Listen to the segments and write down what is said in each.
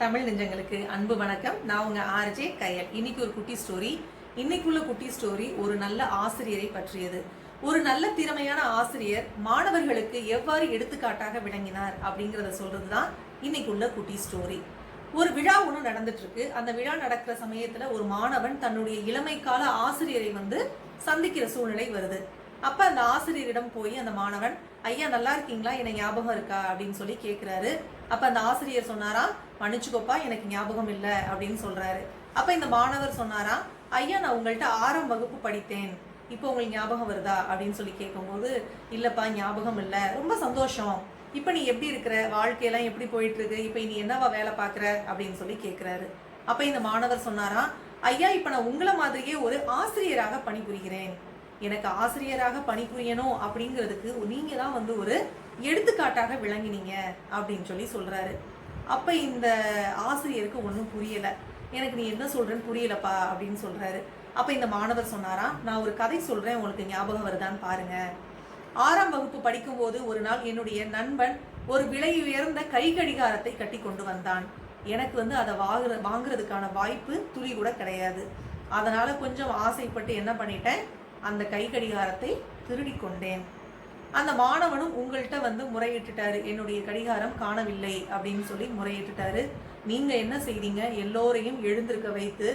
தமிழ் நெஞ்சங்களுக்கு அன்பு வணக்கம். நான் உங்கள் ஆர்ஜே கயல் இன்னைக்கு ஒரு குட்டி ஸ்டோரி இன்னைக்குள்ள குட்டி ஸ்டோரி ஒரு நல்ல ஆசிரியரை பற்றியது. ஒரு நல்ல திறமையான ஆசிரியர் மாணவர்களுக்கு எவ்வாறு எடுத்துக்காட்டாக விளங்கினார் அப்படிங்கிறத சொல்றது தான் இன்னைக்குள்ள குட்டி ஸ்டோரி ஒரு விழா ஒன்று நடந்துட்டு இருக்கு அந்த விழா நடக்கிற சமயத்துல ஒரு மாணவன் தன்னுடைய இளமைக்கால ஆசிரியரை வந்து சந்திக்கிற சூழ்நிலை வருது. அப்ப அந்த ஆசிரியரிடம் போய் அந்த மாணவன் ஐயா நல்லா இருக்கீங்களா? எனக்கு ஞாபகம் இருக்கா? அப்படின்னு சொல்லி கேட்குறாரு அப்ப அந்த ஆசிரியர் சொன்னாரா மன்னிச்சுக்கோப்பா எனக்கு ஞாபகம் இல்லை அப்படின்னு சொல்றாரு. அப்ப இந்த மாணவர் சொன்னாரா ஐயா நான் உங்கள்கிட்ட ஆறாம் வகுப்பு படித்தேன். இப்போ உங்களுக்கு ஞாபகம் வருதா? அப்படின்னு சொல்லி கேட்கும்போது இல்லப்பா ஞாபகம் இல்லை. ரொம்ப சந்தோஷம். இப்போ நீ எப்படி இருக்கிற? வாழ்க்கையெல்லாம் எப்படி போயிட்டு இருக்கு இப்போ நீ என்னவா வேலை பார்க்குற? அப்படின்னு சொல்லி கேட்குறாரு அப்போ இந்த மாணவர் சொன்னாரா ஐயா இப்போ நான் உங்களை மாதிரியே ஒரு ஆசிரியராக பணிபுரிகிறேன். எனக்கு ஆசிரியராக பணிபுரியணும் அப்படிங்கிறதுக்கு நீங்க தான் வந்து ஒரு எடுத்துக்காட்டாக விளங்கினீங்க அப்படின்னு சொல்லி சொல்றாரு. அப்ப இந்த ஆசிரியருக்கு ஒன்றும் புரியல. எனக்கு நீ என்ன சொல்றேன்னு புரியலப்பா அப்படின்னு சொல்றாரு. அப்ப இந்த மாணவர் சொன்னாரா நான் ஒரு கதை சொல்றேன் உங்களுக்கு ஞாபகம் வருதான்னு பாருங்க. ஆறாம் வகுப்பு படிக்கும்போது ஒரு நாள் என்னுடைய நண்பன் ஒரு விலை உயர்ந்த கை கடிகாரத்தை கட்டி கொண்டு வந்தான். எனக்கு வந்து அதை வாங்குற வாங்குறதுக்கான வாய்ப்பு துளி கூட கிடையாது. அதனால கொஞ்சம் ஆசைப்பட்டு என்ன பண்ணிட்டேன் அந்த கை கடிகாரத்தை திருடி கொண்டேன். அந்த மாணவனும் உங்கள்கிட்ட வந்து முறையிட்டுட்டாரு என்னுடைய கடிகாரம் காணவில்லை அப்படின்னு சொல்லி முறையிட்டுட்டாரு. நீங்கள் என்ன செய்தீங்க? எல்லோரையும் எழுந்திருக்க வைத்து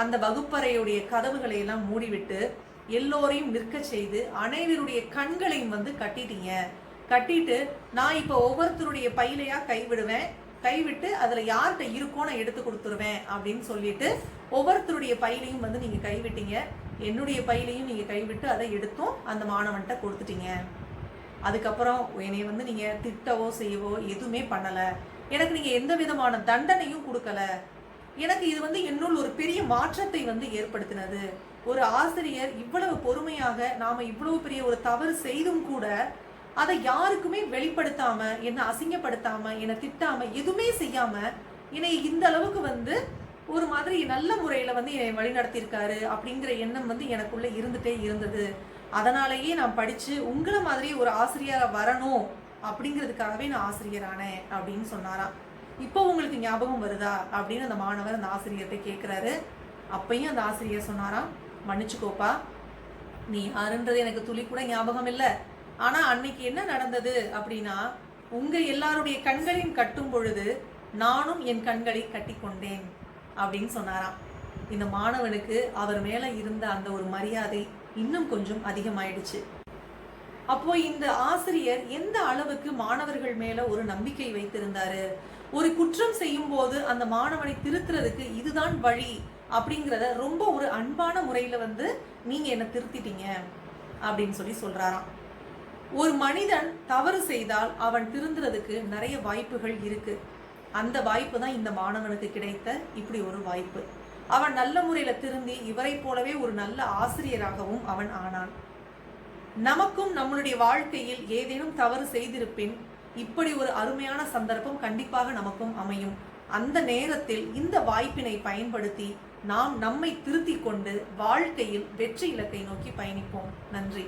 அந்த வகுப்பறையுடைய கதவுகளை எல்லாம் மூடிவிட்டு எல்லோரையும் நிற்க செய்து அனைவருடைய கண்களையும் வந்து கட்டிட்டீங்க. கட்டிட்டு நான் இப்போ ஒவ்வொருத்தருடைய பையிலையா கைவிடுவேன் கைவிட்டு அதில் யார்கிட்ட இருக்கோ நான் எடுத்து கொடுத்துருவேன் அப்படின்னு சொல்லிட்டு ஒவ்வொருத்தருடைய பையிலையும் வந்து நீங்கள் கைவிட்டீங்க. என்னுடைய பையிலையும் நீங்கள் கைவிட்டு அதை எடுத்தும் அந்த மாணவன்கிட்ட கொடுத்துட்டீங்க. அதுக்கப்புறம் என்னை வந்து நீங்கள் திட்டவோ செய்யவோ எதுவுமே பண்ணலை. எனக்கு நீங்கள் எந்த விதமான தண்டனையும் கொடுக்கல. எனக்கு இது வந்து என்னுள் ஒரு பெரிய மாற்றத்தை வந்து ஏற்படுத்தினது. ஒரு ஆசிரியர் இவ்வளவு பொறுமையாக நாம் இவ்வளவு பெரிய ஒரு தவறு செய்தும் கூட அதை யாருக்குமே வெளிப்படுத்தாம என்னை அசிங்கப்படுத்தாம என்னை திட்டாம எதுவுமே செய்யாம என்னை இந்த அளவுக்கு வந்து ஒரு மாதிரி நல்ல முறையில் வந்து என்னை வழிநடத்தியிருக்காரு அப்படிங்கிற எண்ணம் வந்து எனக்குள்ளே இருந்துகிட்டே இருந்தது. அதனாலேயே நான் படித்து உங்களை மாதிரி ஒரு ஆசிரியராக வரணும் அப்படிங்கிறதுக்காகவே நான் ஆசிரியரானேன் அப்படின்னு சொன்னாராம். இப்போ உங்களுக்கு ஞாபகம் வருதா அப்படின்னு அந்த மாணவர் அந்த ஆசிரியர்கிட்ட கேட்குறாரு அப்பையும் அந்த ஆசிரியர் சொன்னாராம் மன்னிச்சுக்கோப்பா நீ யாருன்றது எனக்கு துளி கூட ஞாபகம் இல்லை. ஆனால் அன்னைக்கு என்ன நடந்தது அப்படின்னா உங்கள் எல்லாருடைய கண்களையும் கட்டும் பொழுது நானும் என் கண்களை கட்டி கொண்டேன் அப்படின்னு சொன்னாராம். இந்த மாணவனுக்கு அவர் மேல இருந்த அந்த ஒரு மரியாதை இன்னும் கொஞ்சம் அதிகமாயிடுச்சு. அப்போ இந்த ஆசிரியர் எந்த அளவுக்கு மாணவர்கள் மேல ஒரு நம்பிக்கை வைத்திருந்தாரு? ஒரு குற்றம் செய்யும் போது அந்த மாணவனை திருத்துறதுக்கு இதுதான் வழி அப்படிங்கிறத ரொம்ப ஒரு அன்பான முறையில வந்து நீங்க என்ன திருத்திட்டீங்க அப்படின்னு சொல்லி சொல்றாராம். ஒரு மனிதன் தவறு செய்தால் அவன் திருந்துறதுக்கு நிறைய வாய்ப்புகள் இருக்கு. அந்த வாய்ப்பு தான் இந்த மாணவனுக்கு கிடைத்த இப்படி ஒரு வாய்ப்பு. அவன் நல்ல முறையில் திருந்தி இவரை போலவே ஒரு நல்ல ஆசிரியராகவும் அவன் ஆனான். நமக்கும் நம்மளுடைய வாழ்க்கையில் ஏதேனும் தவறு செய்திருப்பின் இப்படி ஒரு அருமையான சந்தர்ப்பம் கண்டிப்பாக நமக்கும் அமையும். அந்த நேரத்தில் இந்த வாய்ப்பினை பயன்படுத்தி நாம் நம்மை திருத்திக் கொண்டு வாழ்க்கையில் வெற்றி இலக்கை நோக்கி பயணிப்போம். நன்றி.